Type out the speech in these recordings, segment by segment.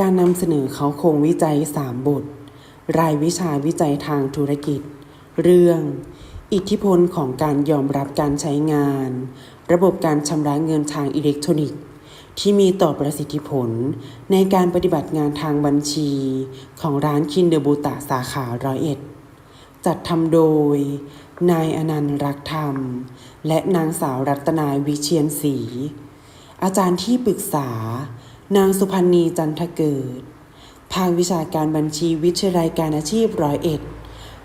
การนำเสนอเขาคงวิจัย 3 บท รายวิชาวิจัยทางธุรกิจ เรื่อง อิทธิพลของการยอมรับการใช้งาน ระบบการชำระเงินทางอิเล็กทรอนิกส์ ที่มีต่อประสิทธิผล ในการปฏิบัติงานทางบัญชี ของร้านคินเดอร์บูตะสาขาร้อยเอ็ด จัดทำโดย นายอนันต์รักธรรม และนางสาวรัตนาวิเชียนศรีอาจารย์ที่ปรึกษา นางสุพันธ์ีจันทเกิด ภาควิชาการบัญชีวิทยาลัยการอาชีพร้อยเอ็ด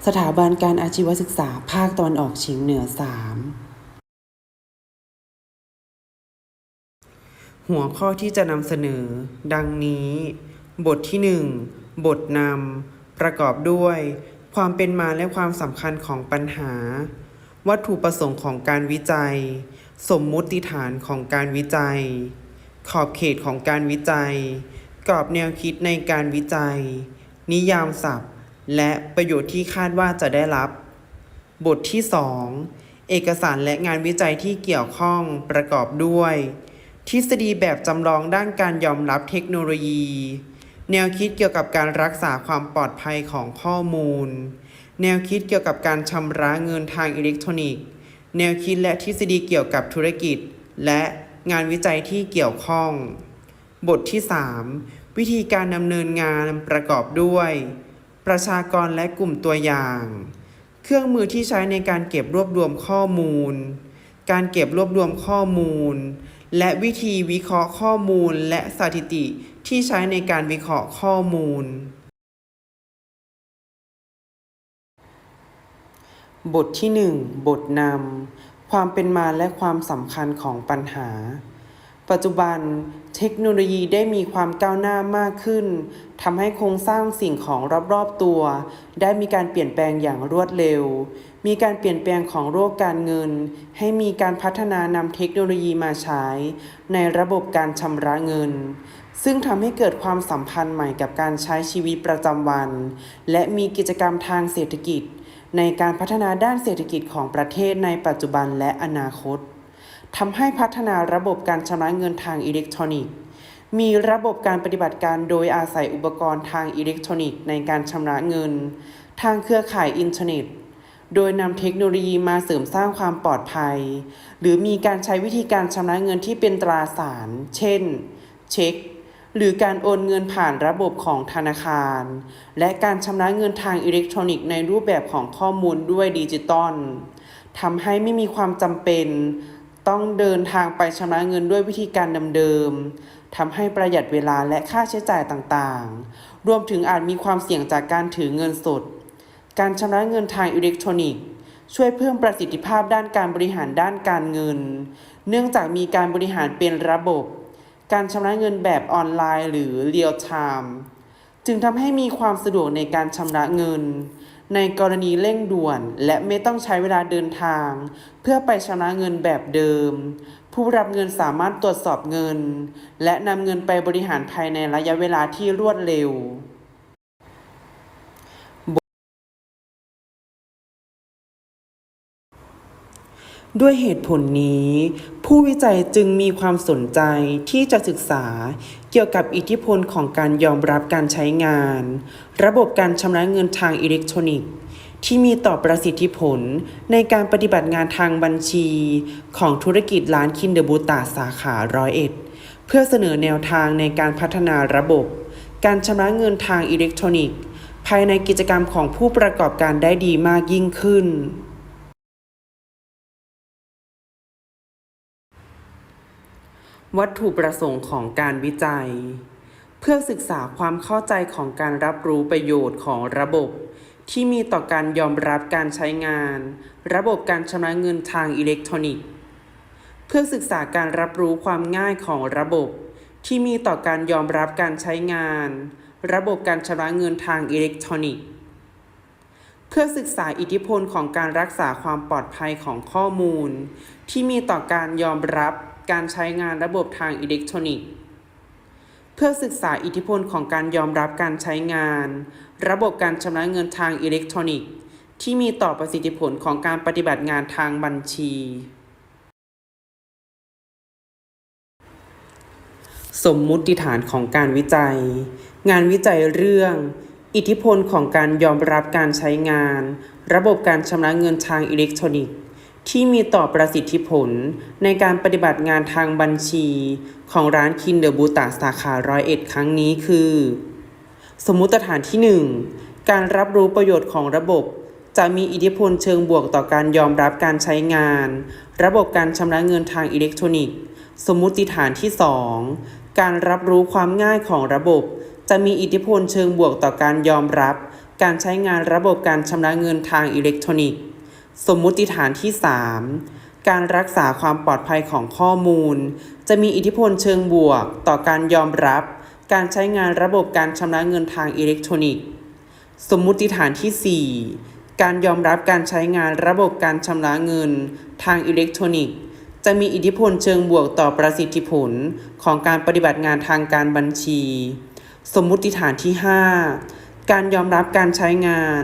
สถาบันการอาชีวศึกษาภาคตะวันออกเฉียงเหนือสามหัวข้อที่จะนำเสนอ ดังนี้ บทที่1บทนำประกอบด้วย ความเป็นมาและความสำคัญของปัญหา วัตถุประสงค์ของการวิจัย สมมุติฐานของการวิจัย ขอบเขตของการวิจัย กรอบแนวคิดในการวิจัย นิยามศัพท์ และประโยชน์ที่คาดว่าจะได้รับ บทที่ 2 เอกสารและงานวิจัยที่เกี่ยวข้องประกอบด้วย ทฤษฎีแบบจำลองด้านการยอมรับเทคโนโลยี แนวคิดเกี่ยวกับการรักษาความปลอดภัยของข้อมูล แนวคิดเกี่ยวกับการชำระเงินทางอิเล็กทรอนิกส์ แนวคิดและทฤษฎีเกี่ยวกับธุรกิจ และ งานวิจัยที่เกี่ยวข้อง บทที่ 3 วิธีการดำเนินงานประกอบด้วย ประชากรและกลุ่มตัวอย่าง เครื่องมือที่ใช้ในการเก็บรวบรวมข้อมูล การเก็บรวบรวมข้อมูล และวิธีวิเคราะห์ข้อมูลและสถิติที่ใช้ในการวิเคราะห์ข้อมูล บทที่ 1 บทนำ ความเป็นมาและความสำคัญของปัญหา ปัจจุบันเทคโนโลยีได้มีความก้าวหน้ามากขึ้นทำให้โครงสร้างสิ่งของรอบๆตัว ได้มีการเปลี่ยนแปลงอย่างรวดเร็ว มีการเปลี่ยนแปลงของโลกการเงิน ให้มีการพัฒนานำเทคโนโลยีมาใช้ ในระบบการชำระเงิน ซึ่งทำให้เกิดความสัมพันธ์ใหม่กับการใช้ชีวิตประจำวัน และมีกิจกรรมทางเศรษฐกิจ ในการพัฒนาด้านเศรษฐกิจของประเทศในปัจจุบันและอนาคตทำให้พัฒนาระบบการชำระเงินทางอิเล็กทรอนิกส์ มีระบบการปฏิบัติการโดยอาศัยอุปกรณ์ทางอิเล็กทรอนิกส์ในการชำระเงิน ทางเครือข่ายอินเทอร์เน็ต โดยนำเทคโนโลยีมาเสริมสร้างความปลอดภัย หรือมีการใช้วิธีการชำระเงินที่เป็นตราสาร เช่น เช็ค หรือการโอนเงินผ่านระบบของธนาคาร และการชำระเงินทางอิเล็กทรอนิกส์ในรูปแบบของข้อมูลด้วยดิจิตอลทำให้ไม่มีความจำเป็น ต้องเดินทางไปชำระเงินด้วยวิธีการเดิมๆทำให้ประหยัดเวลาและค่าใช้จ่ายต่างๆ รวมถึงอาจมีความเสี่ยงจากการถือเงินสด การชำระเงินทางอิเล็กทรอนิกส์ช่วยเพิ่มประสิทธิภาพด้านการบริหารด้านการเงิน เนื่องจากมีการบริหารเป็นระบบ การชำระเงินแบบออนไลน์หรือเรียลไทม์จึงทำให้มีความสะดวกในการชำระเงิน ในกรณีเร่งด่วน และไม่ต้องใช้เวลาเดินทาง เพื่อไปชำระเงินแบบเดิม ผู้รับเงินสามารถตรวจสอบเงิน และนำเงินไปบริหารภายในระยะเวลาที่รวดเร็ว ด้วยเหตุผลนี้ ผู้วิจัยจึงมีความสนใจที่จะศึกษาเกี่ยวกับอิทธิพลของการยอมรับการใช้งาน ระบบการชำระเงินทางอิเล็กทรอนิกส์ ที่มีต่อประสิทธิผลในการปฏิบัติงานทางบัญชี ของธุรกิจร้านคินเดอร์บูตาสาขาร้อยเอ็ดเพื่อเสนอแนวทางในการพัฒนาระบบ การชำระเงินทางอิเล็กทรอนิกส์ ภายในกิจกรรมของผู้ประกอบการได้ดีมากยิ่งขึ้น วัตถุประสงค์ของการวิจัย เพื่อศึกษาความเข้าใจของการรับรู้ประโยชน์ของระบบ ที่มีต่อการยอมรับการใช้งาน ระบบการชำระเงินทางอิเล็กทรอนิกส์ เพื่อศึกษาการรับรู้ความง่ายของระบบ ที่มีต่อการยอมรับการใช้งาน ระบบการชำระเงินทางอิเล็กทรอนิกส์ เพื่อศึกษาอิทธิพลของการรักษาความปลอดภัยของข้อมูล ที่มีต่อการยอมรับ การใช้งานระบบทางอิเล็กทรอนิกส์เพื่อศึกษาอิทธิพลของการยอมรับการใช้งาน ระบบการชำระเงินทางอิเล็กทรอนิกส์ ที่มีต่อประสิทธิผลของการปฏิบัติงานทางบัญชี สมมุติฐานของการวิจัย งานวิจัยเรื่อง อิทธิพลของการยอมรับการใช้งาน ระบบการชำระเงินทางอิเล็กทรอนิกส์ ที่มีต่อประสิทธิผลในการปฏิบัติงานทางบัญชีของร้านคินเดอร์บูตาสาขาร้อยเอ็ดครั้งนี้คือ สมมุติฐานที่ 1 การรับรู้ประโยชน์ของระบบ จะมีอิทธิพลเชิงบวกต่อการยอมรับการใช้งาน ระบบการชำระเงินทางอิเล็กทรอนิกส์ สมมุติฐานที่ 2 การรับรู้ความง่ายของระบบ จะมีอิทธิพลเชิงบวกต่อการยอมรับ การใช้งานระบบการชำระเงินทางอิเล็กทรอนิกส์ สมมุติฐานที่ 3 การรักษาความปลอดภัยของข้อมูล จะมีอิทธิพลเชิงบวก ต่อการยอมรับ การใช้งานระบบการชำระเงินทางอิเล็กทรอนิกส์ สมมุติฐานที่ 4 การยอมรับการใช้งานระบบการชำระเงิน ทางอิเล็กทรอนิกส์ จะมีอิทธิพลเชิงบวกต่อประสิทธิผลของการปฏิบัติงานทางการบัญชี สมมุติฐานที่ 5 การยอมรับการใช้งาน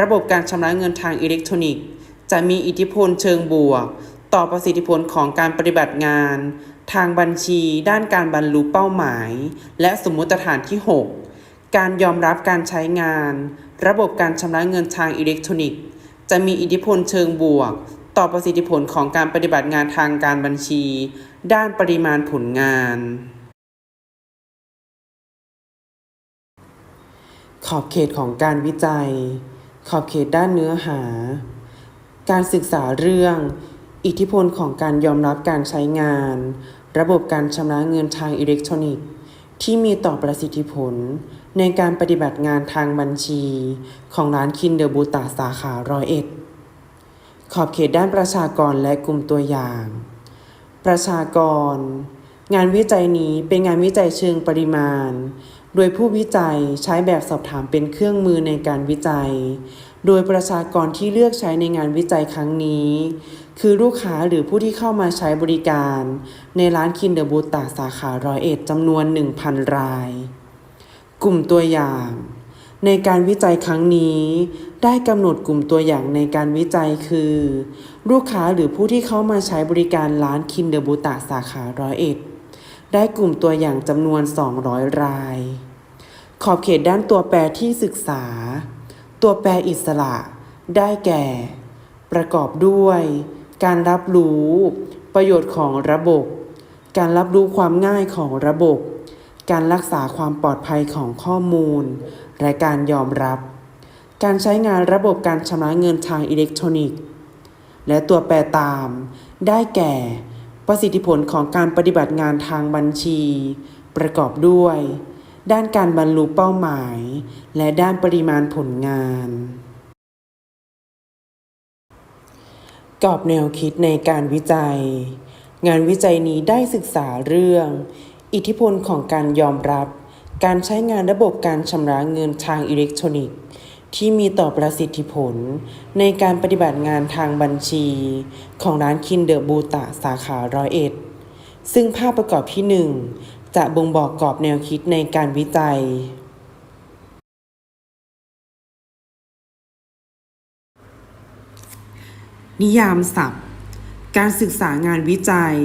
ระบบการชำระเงินทางอิเล็กทรอนิกส์ จะมีอิทธิพลเชิงบวก ต่อประสิทธิผลของการปฏิบัติงาน ทางบัญชีด้านการบรรลุเป้าหมาย และสมมติฐานที่ 6 การยอมรับการใช้งาน ระบบการชำระเงินทางอิเล็กทรอนิกส์ จะมีอิทธิพลเชิงบวก ต่อประสิทธิผลของการปฏิบัติงานทางการบัญชี ด้านปริมาณผลงาน ขอบเขตของการวิจัย ขอบเขตด้านเนื้อหา การศึกษาเรื่อง อิทธิพลของการยอมรับการใช้งาน ระบบการชำระเงินทางอิเล็กทรอนิกส์ ที่มีต่อประสิทธิผล ในการปฏิบัติงานทางบัญชี ของร้านคินเดอร์บูตาสาขาร้อยเอ็ดขอบเขตด้านประชากรและกลุ่มตัวอย่าง ประชากร งานวิจัยนี้เป็นงานวิจัยเชิงปริมาณ โดยผู้วิจัยใช้แบบสอบถามเป็นเครื่องมือในการวิจัย โดยประชากรที่เลือกใช้ในงานวิจัยครั้งนี้ คือลูกค้าหรือผู้ที่เข้ามาใช้บริการ ในร้านคินเดอร์บูตาสาขาร้อยเอ็ดจำนวน 1,000 ราย กลุ่มตัวอย่าง ในการวิจัยครั้งนี้ ได้กำหนดกลุ่มตัวอย่างในการวิจัยคือ ลูกค้าหรือผู้ที่เข้ามาใช้บริการร้านคินเดอร์บูตาสาขาร้อยเอ็ดได้กลุ่มตัวอย่างจำนวน 200 ราย ขอบเขตด้านตัวแปรที่ศึกษา ตัวแปรอิสระได้แก่ ประกอบด้วย การรับรู้ ประโยชน์ของระบบ การรับรู้ความง่ายของระบบ การรักษาความปลอดภัยของข้อมูล และการยอมรับ การใช้งานระบบการชำระเงินทางอิเล็กทรอนิกส์ และตัวแปรตาม ได้แก่ ประสิทธิผลของการปฏิบัติงานทางบัญชี ประกอบด้วย ด้านการบรรลุเป้าหมาย และด้านปริมาณผลงานกรอบแนวคิดในการวิจัย งานวิจัยนี้ได้ศึกษาเรื่อง อิทธิพลของการยอมรับ การใช้งานระบบการชำระเงินทางอิเล็กทรอนิกส์ ที่มีต่อประสิทธิผล ในการปฏิบัติงานทางบัญชี ของร้านคินเดอร์บูตาสาขาร้อยเอ็ดซึ่งภาพประกอบที่ 1 จะบ่งบอกกรอบแนวคิดในการวิจัย นิยามศัพท์ การศึกษางานวิจัย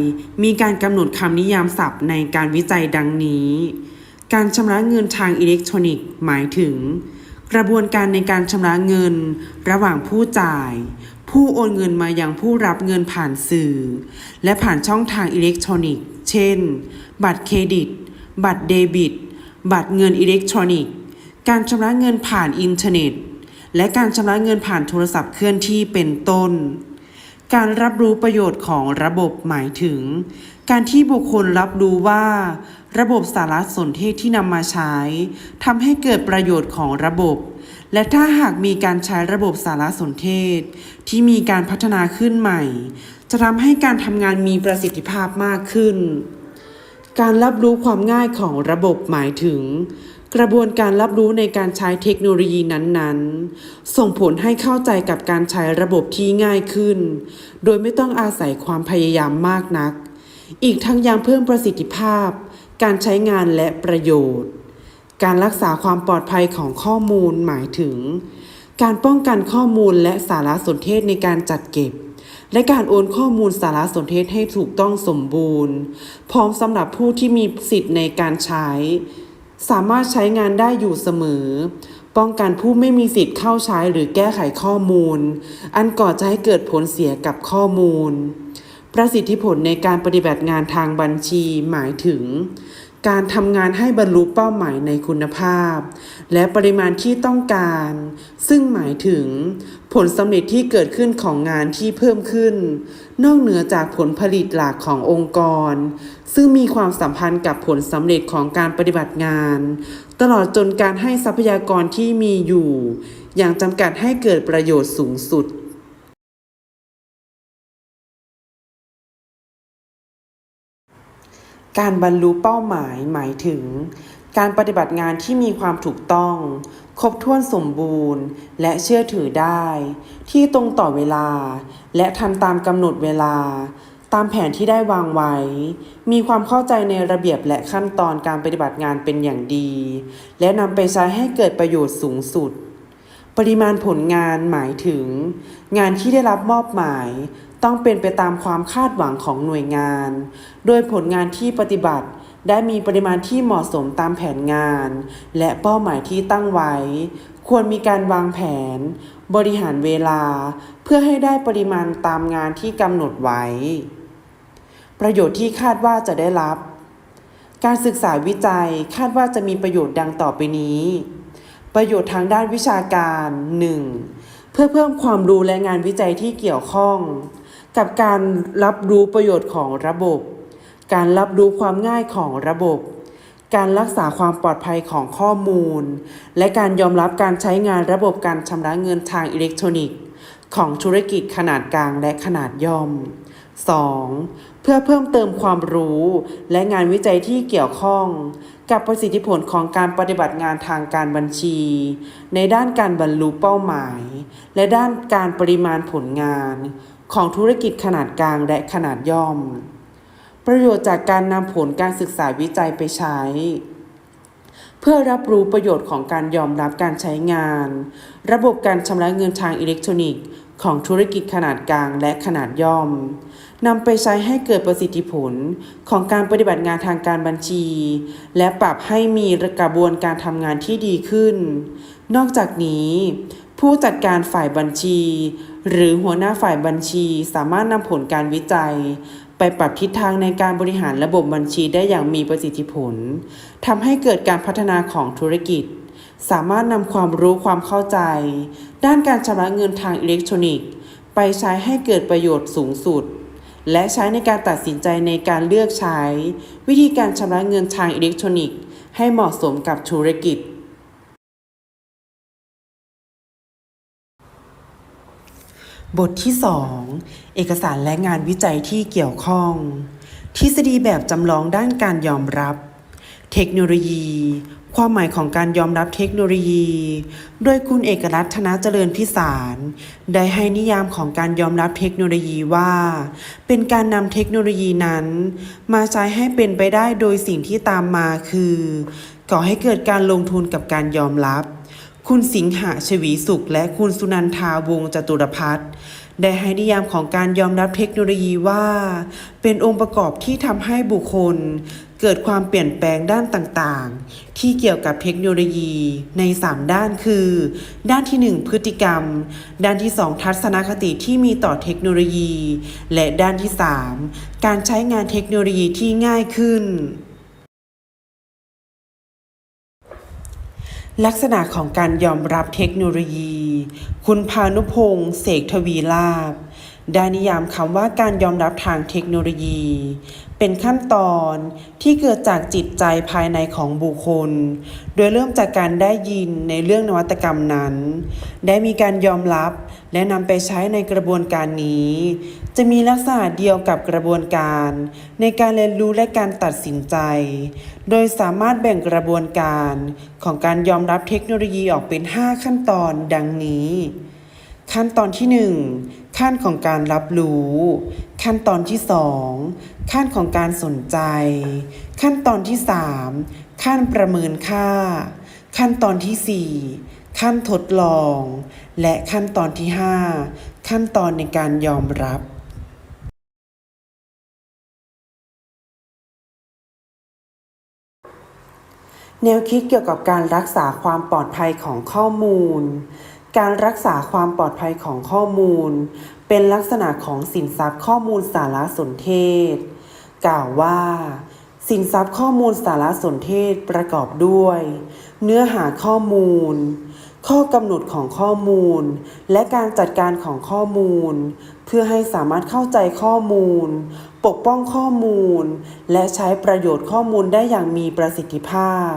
มีการกำหนดคำนิยามศัพท์ในการวิจัยดังนี้ การชำระเงินทางอิเล็กทรอนิกส์ หมายถึง กระบวนการในการชำระเงิน ระหว่างผู้จ่าย ผู้โอนเงินมายังผู้รับเงินผ่านสื่อ และผ่านช่องทางอิเล็กทรอนิกส์ เช่น บัตรเครดิต บัตรเดบิต บัตรเงินอิเล็กทรอนิกส์ การชำระเงินผ่านอินเทอร์เน็ต และการชำระเงินผ่านโทรศัพท์เคลื่อนที่เป็นต้น การรับรู้ประโยชน์ของระบบหมายถึง การที่บุคคลรับรู้ว่า ระบบสารสนเทศที่นำมาใช้ทำให้เกิดประโยชน์ของระบบและถ้าหากมีการใช้ระบบสารสนเทศ ที่มีการพัฒนาขึ้นใหม่ จะทำให้การทำงานมีประสิทธิภาพมากขึ้น การรับรู้ความง่ายของระบบหมายถึง กระบวนการรับรู้ในการใช้เทคโนโลยีนั้นๆ ส่งผลให้เข้าใจกับการใช้ระบบที่ง่ายขึ้น โดยไม่ต้องอาศัยความพยายามมากนัก อีกทั้งยังเพิ่มประสิทธิภาพ การใช้งานและประโยชน์ การรักษาความปลอดภัยของข้อมูลหมายถึง การป้องกันข้อมูลและสารสนเทศในการจัดเก็บ และการโอนข้อมูลสารสนเทศให้ถูกต้องสมบูรณ์ พร้อมสำหรับผู้ที่มีสิทธิ์ในการใช้ สามารถใช้งานได้อยู่เสมอ ป้องกันผู้ไม่มีสิทธิ์เข้าใช้หรือแก้ไขข้อมูล อันก่อจะให้เกิดผลเสียกับข้อมูล ประสิทธิผลในการปฏิบัติงานทางบัญชีหมายถึง การทำงานให้บรรลุเป้าหมายในคุณภาพ และปริมาณที่ต้องการ ซึ่งหมายถึง ผลสำเร็จที่เกิดขึ้นของงานที่เพิ่มขึ้น นอกเหนือจากผลผลิตหลักขององค์กร ซึ่งมีความสัมพันธ์กับผลสำเร็จของการปฏิบัติงาน ตลอดจนการให้ทรัพยากรที่มีอยู่ อย่างจำกัดให้เกิดประโยชน์สูงสุด การบรรลุเป้าหมายหมายถึง การปฏิบัติงานที่มีความถูกต้อง ครบถ้วนสมบูรณ์ และเชื่อถือได้ ที่ตรงต่อเวลา และทันตามกำหนดเวลา ตามแผนที่ได้วางไว้ มีความเข้าใจในระเบียบและขั้นตอนการปฏิบัติงานเป็นอย่างดี และนำไปใช้ให้เกิดประโยชน์สูงสุดปริมาณผลงานหมายถึง งานที่ได้รับมอบหมาย ต้องเป็นไปตามความคาดหวังของหน่วยงาน โดยผลงานที่ปฏิบัติได้มีปริมาณที่เหมาะสมตามแผนงาน และเป้าหมายที่ตั้งไว้ ควรมีการวางแผน บริหารเวลา เพื่อให้ได้ปริมาณตามงานที่กำหนดไว้ ประโยชน์ที่คาดว่าจะได้รับ การศึกษาวิจัยคาดว่าจะมีประโยชน์ดังต่อไปนี้ ประโยชน์ทางด้านวิชาการ 1. เพื่อเพิ่มความรู้และงานวิจัยที่เกี่ยวข้อง กับการรับรู้ประโยชน์ของระบบ การรับรู้ความง่ายของระบบ การรักษาความปลอดภัยของข้อมูล และการยอมรับการใช้งานระบบการชำระเงินทางอิเล็กทรอนิกส์ ของธุรกิจขนาดกลางและขนาดย่อม 2. เพื่อเพิ่มเติมความรู้และงานวิจัยที่เกี่ยวข้อง กับประสิทธิผลของการปฏิบัติงานทางการบัญชี ในด้านการบรรลุเป้าหมาย และด้านการปริมาณผลงาน ของธุรกิจขนาดกลางและขนาดย่อม ประโยชน์จากการนำผลการศึกษาวิจัยไปใช้ เพื่อรับรู้ประโยชน์ของการยอมรับการใช้งาน ระบบการชำระเงินทางอิเล็กทรอนิกส์ ของธุรกิจขนาดกลางและขนาดย่อมนำไปใช้ให้เกิดประสิทธิผลของการปฏิบัติงานทางการบัญชี และปรับให้มีกระบวนการทำงานที่ดีขึ้น นอกจากนี้ ผู้จัดการฝ่ายบัญชี หรือหัวหน้าฝ่ายบัญชีสามารถนำผลการวิจัย ไปปรับทิศทางในการบริหารระบบบัญชีได้อย่างมีประสิทธิผลทำให้เกิดการพัฒนาของธุรกิจ สามารถนำความรู้ความเข้าใจ ด้านการชำระเงินทางอิเล็กทรอนิกส์ ไปใช้ให้เกิดประโยชน์สูงสุด และใช้ในการตัดสินใจในการเลือกใช้ วิธีการชำระเงินทางอิเล็กทรอนิกส์ ให้เหมาะสมกับธุรกิจ บทที่ 2 เอกสารและงานวิจัยที่เกี่ยวข้อง ทฤษฎีแบบจำลองด้านการยอมรับ เทคโนโลยี ความหมายของการยอมรับเทคโนโลยี โดยคุณเอกรัตน์ธนเจริญพิสาร ได้ให้นิยามของการยอมรับเทคโนโลยีว่า เป็นการนำเทคโนโลยีนั้น มาใช้ให้เป็นไปได้โดยสิ่งที่ตามมาคือ ก่อให้เกิดการลงทุนกับการยอมรับ คุณสิงหะชวีสุข และคุณสุนันทาวงจตุรพัฒน์ได้ให้นิยามของการยอมรับเทคโนโลยีว่า เป็นองค์ประกอบที่ทำให้บุคคล เกิดความเปลี่ยนแปลงด้านต่างๆ ที่เกี่ยวกับเทคโนโลยีใน 3 ด้านคือ ด้านที่ 1 พฤติกรรม ด้านที่ 2 ทัศนคติที่มีต่อเทคโนโลยี และด้านที่ 3 การใช้งานเทคโนโลยีที่ง่ายขึ้น ลักษณะของการยอมรับเทคโนโลยี คุณพานุพงศ์เสกทวีลาบได้นิยามคำว่าการยอมรับทางเทคโนโลยี เป็นขั้นตอนที่เกิดจากจิตใจภายในของบุคคล โดยเริ่มจากการได้ยินในเรื่องนวัตกรรมนั้น ได้มีการยอมรับและนำไปใช้ในกระบวนการนี้ จะมีลักษณะเดียวกับกระบวนการ ในการเรียนรู้และการตัดสินใจ โดยสามารถแบ่งกระบวนการของการยอมรับเทคโนโลยีออกเป็น 5 ขั้นตอนดังนี้ ขั้นตอนที่ 1 ขั้นของการรับรู้ ขั้นตอนที่ 2 ขั้นของการสนใจ ขั้นตอนที่ 3 ขั้นประเมินค่า ขั้นตอนที่ 4 ขั้นทดลอง และขั้นตอนที่ 5 ขั้นตอนในการยอมรับแนวคิดเกี่ยวกับการรักษาความปลอดภัยของข้อมูล การรักษาความปลอดภัยของข้อมูล เป็นลักษณะของสินทรัพย์ข้อมูลสารสนเทศ กล่าวว่า สินทรัพย์ข้อมูลสารสนเทศประกอบด้วย เนื้อหาข้อมูล ข้อกำหนดของข้อมูล และการจัดการของข้อมูล เพื่อให้สามารถเข้าใจข้อมูล ปกป้องข้อมูล และใช้ประโยชน์ข้อมูลได้อย่างมีประสิทธิภาพ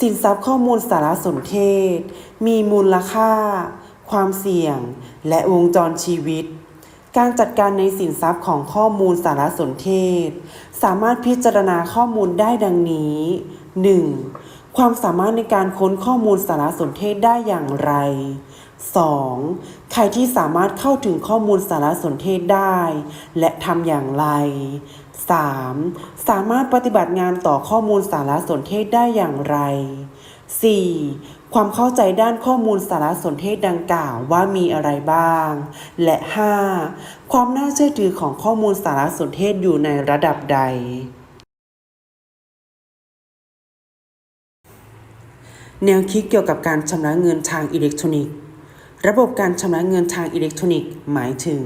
สินทรัพย์ข้อมูลสารสนเทศ มีมูลค่า ความเสี่ยง และวงจรชีวิต การจัดการในสินทรัพย์ของข้อมูลสารสนเทศ สามารถพิจารณาข้อมูลได้ดังนี้ 1. ความสามารถในการค้นข้อมูลสารสนเทศได้อย่างไร 2. ใครที่สามารถเข้าถึงข้อมูลสารสนเทศได้ และทำอย่างไร 3. สามารถปฏิบัติงานต่อข้อมูลสารสนเทศได้อย่างไร 4. ความเข้าใจด้านข้อมูลสารสนเทศดังกล่าวว่ามีอะไรบ้าง และ 5. ความน่าเชื่อถือของข้อมูลสารสนเทศอยู่ในระดับใดแนวคิดเกี่ยวกับการชำระเงินทางอิเล็กทรอนิกส์ ระบบการชำระเงินทางอิเล็กทรอนิกส์หมายถึง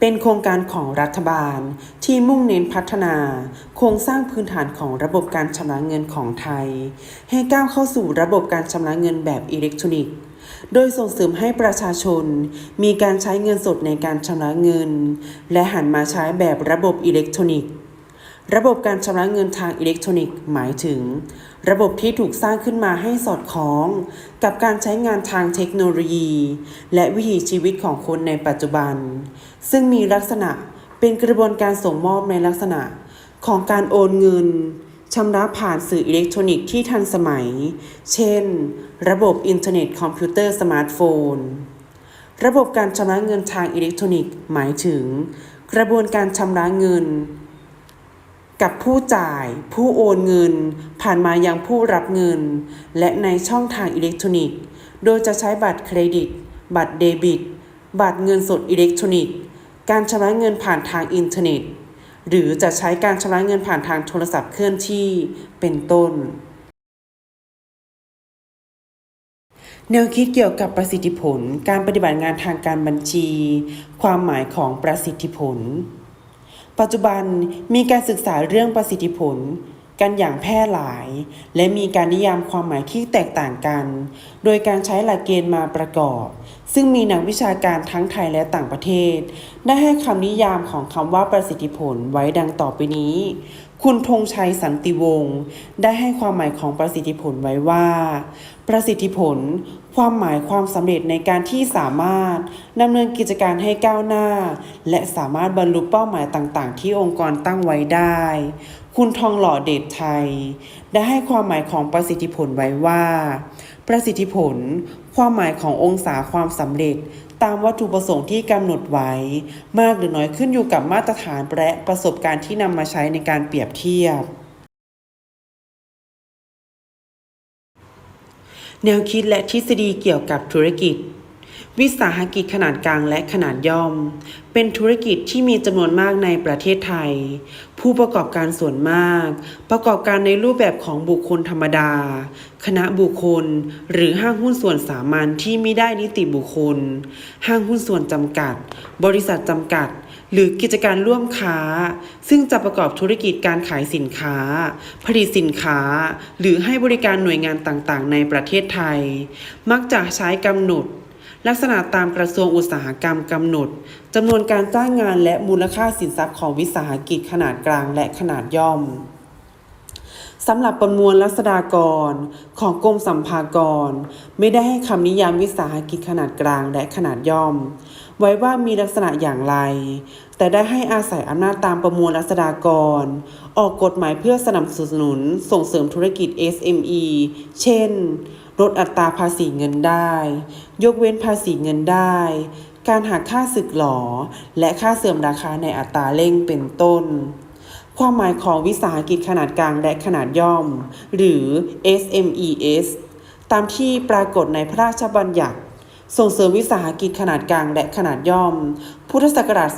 เป็นโครงการของรัฐบาลที่มุ่งเน้นพัฒนา โครงสร้างพื้นฐานของระบบการชำระเงินของไทย ให้ก้าวเข้าสู่ระบบการชำระเงินแบบอิเล็กทรอนิกส์โดยส่งเสริมให้ประชาชน มีการใช้เงินสดในการชำระเงิน และหันมาใช้แบบระบบอิเล็กทรอนิกส์ ระบบการชำระเงินทางอิเล็กทรอนิกส์หมายถึง ระบบที่ถูกสร้างขึ้นมาให้สอดคล้อง กับการใช้งานทางเทคโนโลยี และวิถีชีวิตของคนในปัจจุบัน ซึ่งมีลักษณะเป็นกระบวนการส่งมอบในลักษณะของการโอนเงินชำระผ่านสื่ออิเล็กทรอนิกส์ที่ทันสมัย เช่น ระบบอินเทอร์เน็ตคอมพิวเตอร์สมาร์ทโฟน ระบบการชำระเงินทางอิเล็กทรอนิกส์หมายถึง กระบวนการชำระเงิน กับผู้จ่าย ผู้โอนเงิน ผ่านมายังผู้รับเงิน และในช่องทางอิเล็กทรอนิกส์ โดยจะใช้บัตรเครดิต บัตรเดบิต บัตรเงินสดอิเล็กทรอนิกส์ การชำระเงินผ่านทางอินเทอร์เน็ต หรือจะใช้การชำระเงินผ่านทางโทรศัพท์เคลื่อนที่เป็นต้น แนวคิดเกี่ยวกับประสิทธิผล การปฏิบัติงานทางการบัญชี ความหมายของประสิทธิผล ปัจจุบันมีการศึกษาเรื่องประสิทธิผล กันอย่างแพร่หลาย และมีการนิยามความหมายที่แตกต่างกัน โดยการใช้หลักเกณฑ์มาประกอบ ซึ่งมีนักวิชาการทั้งไทยและต่างประเทศ ได้ให้คำนิยามของคำว่าประสิทธิผลไว้ดังต่อไปนี้ คุณธงชัยสันติวงศ์ได้ให้ความหมายของประสิทธิผลไว้ว่า ประสิทธิผล ความหมายความสำเร็จในการที่สามารถดำเนินกิจการให้ก้าวหน้า และสามารถบรรลุเป้าหมายต่างๆ ที่องค์กรตั้งไว้ได้ คุณทองหล่อเดชไทย ได้ให้ความหมายของประสิทธิผลไว้ว่า ประสิทธิผล ความหมายขององศาความสำเร็จ ตามวัตถุประสงค์ที่กำหนดไว้ มากหรือน้อยขึ้นอยู่กับมาตรฐานและประสบการณ์ที่นำมาใช้ในการเปรียบเทียบ แนวคิดและทฤษฎีเกี่ยวกับธุรกิจ วิสาหกิจขนาดกลางและขนาดย่อม เป็นธุรกิจที่มีจำนวนมากในประเทศไทย ผู้ประกอบการส่วนมาก ประกอบการในรูปแบบของบุคคลธรรมดา คณะบุคคล หรือห้างหุ้นส่วนสามัญที่ไม่ได้นิติบุคคล ห้างหุ้นส่วนจำกัด บริษัทจำกัด หรือกิจการร่วมค้า ซึ่งจะประกอบธุรกิจการขายสินค้า ผลิตสินค้า หรือให้บริการหน่วยงานต่างๆ ในประเทศไทย มักจะใช้กำหนด ลักษณะตามกระทรวงอุตสาหกรรมกำหนดจำนวนการจ้างงานและมูลค่าสินทรัพย์ของวิสาหกิจขนาดกลางและขนาดย่อมสำหรับประมวลรัษฎากรของกรมสัมภากร ไม่ได้ให้คำนิยามวิสาหกิจขนาดกลางและขนาดย่อม ไว้ว่ามีลักษณะอย่างไร แต่ได้ให้อาศัยอำนาจตามประมวลรัษฎากร ออกกฎหมายเพื่อสนับสนุนส่งเสริมธุรกิจ SME เช่น ลดอัตราภาษีเงินได้ ยกเว้นภาษีเงินได้ การหักค่าสึกหลอ และค่าเสื่อมราคาในอัตราเร่งเป็นต้น ความหมายของวิสาหกิจขนาดกลางและขนาดย่อม หรือ SMES ตามที่ปรากฏในพระราชบัญญัติ ส่งเสริมวิสาหกิจขนาดกลางและขนาดย่อม พุทธศักราช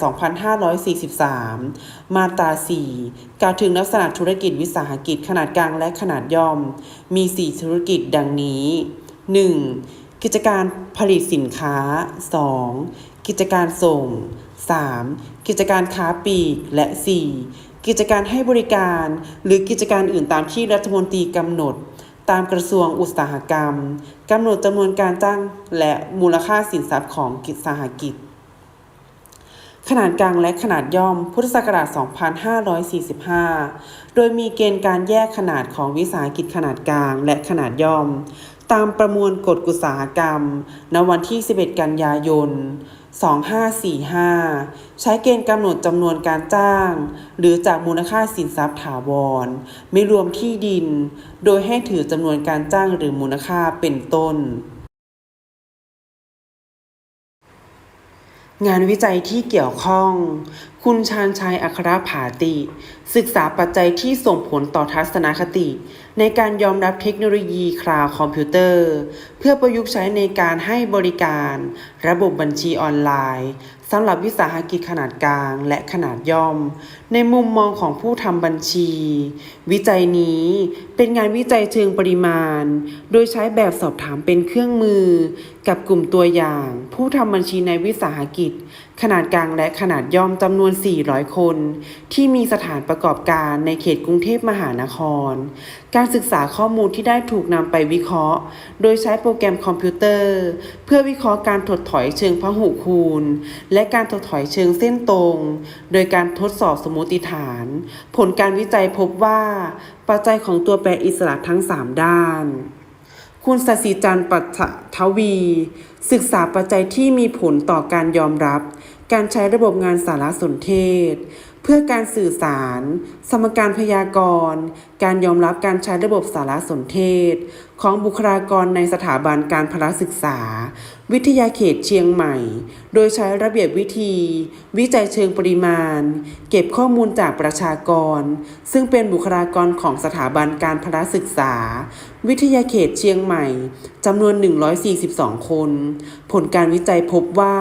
2543 มาตรา 4 กล่าวถึงลักษณะธุรกิจวิสาหกิจขนาดกลางและขนาดย่อม มี 4 ธุรกิจดังนี้ 1. กิจการผลิตสินค้า 2. กิจการส่ง 3. กิจการค้าปลีก และ 4. กิจการให้บริการ หรือกิจการอื่นตามที่รัฐมนตรีกำหนด ตามกระทรวงอุตสาหกรรมกำหนดจำนวนการจ้างและมูลค่าสินทรัพย์ของกิจสาหกิจ ขนาดกลางและขนาดย่อมพุทธศักราช 2545 โดยมีเกณฑ์การแยกขนาดของวิสาหกิจขนาดกลางและขนาดย่อม ตามประมวลกฎอุตสาหกรรม ณวันที่ 11 กันยายน 2545 ใช้เกณฑ์กำหนดจำนวนการจ้าง หรือจากมูลค่าสินทรัพย์ถาวร ไม่รวมที่ดิน โดยให้ถือจำนวนการจ้างหรือมูลค่าเป็นต้น งานวิจัยที่เกี่ยวข้อง คุณชาญชัยอัครผาติ ศึกษาปัจจัยที่ส่งผลต่อทัศนคติ ในการยอมรับเทคโนโลยีคลาวด์คอมพิวเตอร์ เพื่อประยุกต์ใช้ในการให้บริการ ระบบบัญชีออนไลน์สำหรับวิสาหกิจขนาดกลางและขนาดย่อม ในมุมมองของผู้ทำบัญชี วิจัยนี้เป็นงานวิจัยเชิงปริมาณ โดยใช้แบบสอบถามเป็นเครื่องมือ กับกลุ่มตัวอย่าง ผู้ทำบัญชีในวิสาหกิจ ขนาดกลางและขนาดย่อมจำนวน 400 คน ที่มีสถานประกอบการในเขตกรุงเทพมหานคร การศึกษาข้อมูลที่ได้ถูกนำไปวิเคราะห์ โดยใช้โปรแกรมคอมพิวเตอร์ เพื่อวิเคราะห์การถดถอยเชิงพหุคูณ และการถดถอยเชิงเส้นตรง โดยการทดสอบสมมติฐาน ผลการวิจัยพบว่า ปัจจัยของตัวแปรอิสระทั้ง 3 ด้าน คุณสศิจันทร์ปัจทวี ศึกษาปัจจัยที่มีผลต่อการยอมรับ การใช้ระบบงานสารสนเทศ เพื่อการสื่อสาร สมการพยากรณ์ การยอมรับการใช้ระบบสารสนเทศ ของบุคลากรในสถาบันการพละศึกษา วิทยาเขตเชียงใหม่ โดยใช้ระเบียบวิธี วิจัยเชิงปริมาณ เก็บข้อมูลจากประชากร ซึ่งเป็นบุคลากรของสถาบันการพละศึกษา วิทยาเขตเชียงใหม่จำนวน 142 คน ผลการวิจัยพบว่า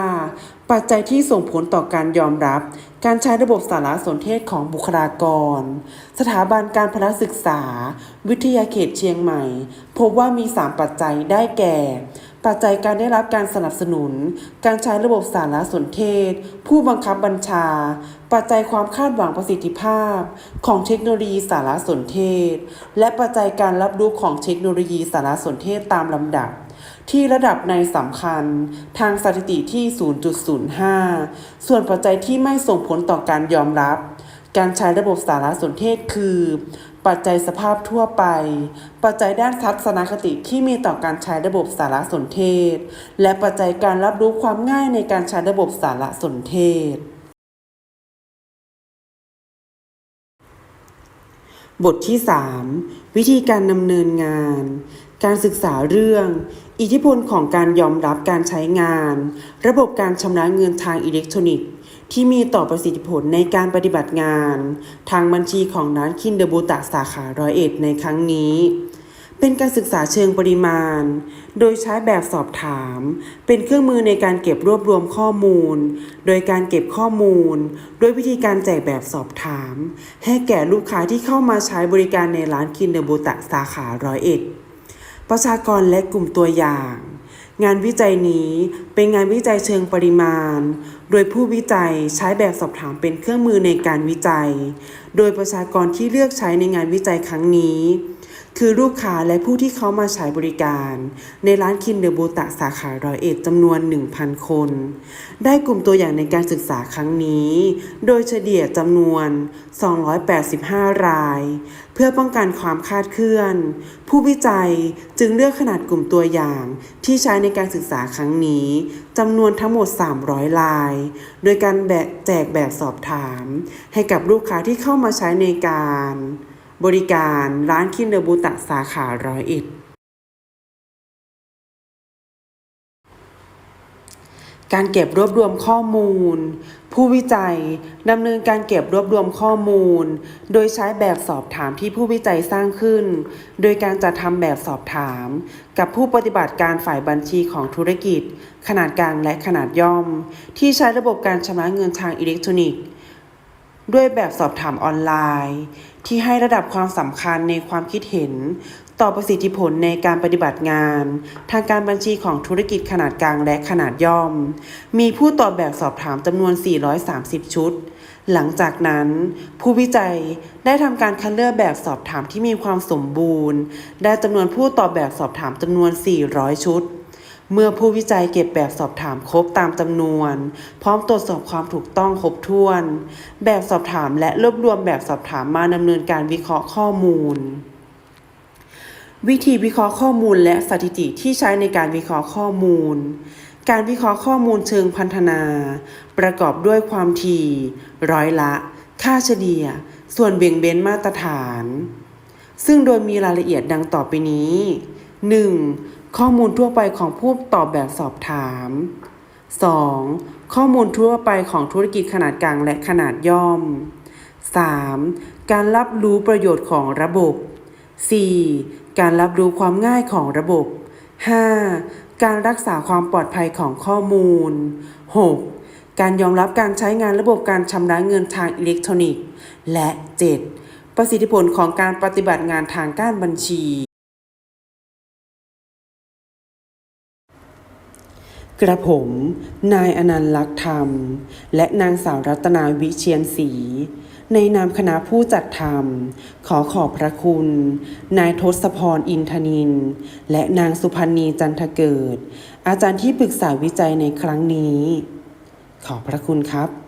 ปัจจัยที่ส่งผลต่อการยอมรับ การใช้ระบบสารสนเทศของบุคลากร สถาบันการพละศึกษา วิทยาเขตเชียงใหม่ พบว่ามี 3 ปัจจัยได้แก่ ปัจจัยการได้รับการสนับสนุน การใช้ระบบสารสนเทศ ผู้บังคับบัญชา ปัจจัยความคาดหวังประสิทธิภาพ ของเทคโนโลยีสารสนเทศ และปัจจัยการรับรู้ของเทคโนโลยีสารสนเทศตามลำดับที่ระดับในสำคัญทางสถิติที่ 0.05 ส่วนปัจจัยที่ไม่ส่งผลต่อการยอมรับ การใช้ระบบสารสนเทศคือ ปัจจัยสภาพทั่วไป ปัจจัยด้านทัศนคติที่มีต่อการใช้ระบบสารสนเทศ และปัจจัยการรับรู้ความง่ายในการใช้ระบบสารสนเทศ บทที่ 3 วิธีการดำเนินงาน การศึกษาเรื่อง อิทธิพลของการยอมรับการใช้งาน ระบบการชำระเงินทางอิเล็กทรอนิกส์ ที่มีต่อประสิทธิผลในการปฏิบัติงาน ทางบัญชีของร้านคินเดอร์บูตะสาขาร้อยเอ็ดในครั้งนี้ เป็นการศึกษาเชิงปริมาณ โดยใช้แบบสอบถาม เป็นเครื่องมือในการเก็บรวบรวมข้อมูล โดยการเก็บข้อมูล ด้วยวิธีการแจกแบบสอบถาม ให้แก่ลูกค้าที่เข้ามาใช้บริการในร้านคินเดอร์บูตะสาขาร้อยเอ็ดประชากรและกลุ่มตัวอย่าง งานวิจัยนี้เป็นงานวิจัยเชิงปริมาณ โดยผู้วิจัยใช้แบบสอบถามเป็นเครื่องมือในการวิจัย โดยประชากรที่เลือกใช้ในงานวิจัยครั้งนี้ คือลูกค้าและผู้ที่เขามาใช้บริการ ในร้านคินเดอร์บูตะสาขาร้อยเอ็ดจำนวน 1,000 คน ได้กลุ่มตัวอย่างในการศึกษาครั้งนี้ โดยเฉลี่ยจำนวน 285 ราย เพื่อป้องกันความคาดเคลื่อน ผู้วิจัยจึงเลือกขนาดกลุ่มตัวอย่างที่ใช้ในการศึกษาครั้งนี้จำนวนทั้งหมด 300 ลาย โดยการแบแจกแบบสอบถาม ให้กับลูกค้าที่เข้ามาใช้ในการ บริการร้านคินเดอร์บูตะสาขาร้อยเอ็ดการเก็บรวบรวมข้อมูล ผู้วิจัยดำเนินการเก็บรวบรวมข้อมูล โดยใช้แบบสอบถามที่ผู้วิจัยสร้างขึ้น โดยการจัดทำแบบสอบถาม กับผู้ปฏิบัติการฝ่ายบัญชีของธุรกิจ ขนาดกลางและขนาดย่อม ที่ใช้ระบบการชำระเงินทางอิเล็กทรอนิกส์ ด้วยแบบสอบถามออนไลน์ ที่ให้ระดับความสำคัญในความคิดเห็น ต่อประสิทธิผลในการปฏิบัติงาน ทางการบัญชีของธุรกิจขนาดกลางและขนาดย่อม มีผู้ตอบแบบสอบถามจำนวน 430 ชุด หลังจากนั้น ผู้วิจัยได้ทำการคัดเลือกแบบสอบถามที่มีความสมบูรณ์ ได้จำนวนผู้ตอบแบบสอบถามจำนวน 400 ชุด เมื่อผู้วิจัยเก็บแบบสอบถามครบตามจำนวน พร้อมตรวจสอบความถูกต้องครบถ้วน แบบสอบถามและรวบรวมแบบสอบถามมาดำเนินการวิเคราะห์ข้อมูล วิธีวิเคราะห์ข้อมูลและสถิติที่ใช้ในการวิเคราะห์ข้อมูล การวิเคราะห์ข้อมูลเชิงพันธนา ประกอบด้วยความถี่ร้อยละ ค่าเฉลี่ย ส่วนเบี่ยงเบนมาตรฐาน ซึ่งโดยมีรายละเอียดดังต่อไปนี้ 1. ข้อมูลทั่วไปของผู้ตอบแบบสอบถาม 2. ข้อมูลทั่วไปของธุรกิจขนาดกลางและขนาดย่อม 3. การรับรู้ประโยชน์ของระบบ 4. การรับรู้ความง่ายของระบบ 5. การรักษาความปลอดภัยของข้อมูล 6. การยอมรับการใช้งานระบบการชำระเงินทางอิเล็กทรอนิกส์ และ 7. ประสิทธิผลของการปฏิบัติงานทางการบัญชี กระผม นายอนันต์ลักษ์ธรรม และนางสาวรัตนาวิเชียนศรีในนามคณะผู้จัดทำขอขอบพระคุณ นายทศพรอินทนิน และนางสุพันณีจันทเกิด อาจารย์ที่ปรึกษาวิจัยในครั้งนี้ ขอบพระคุณครับ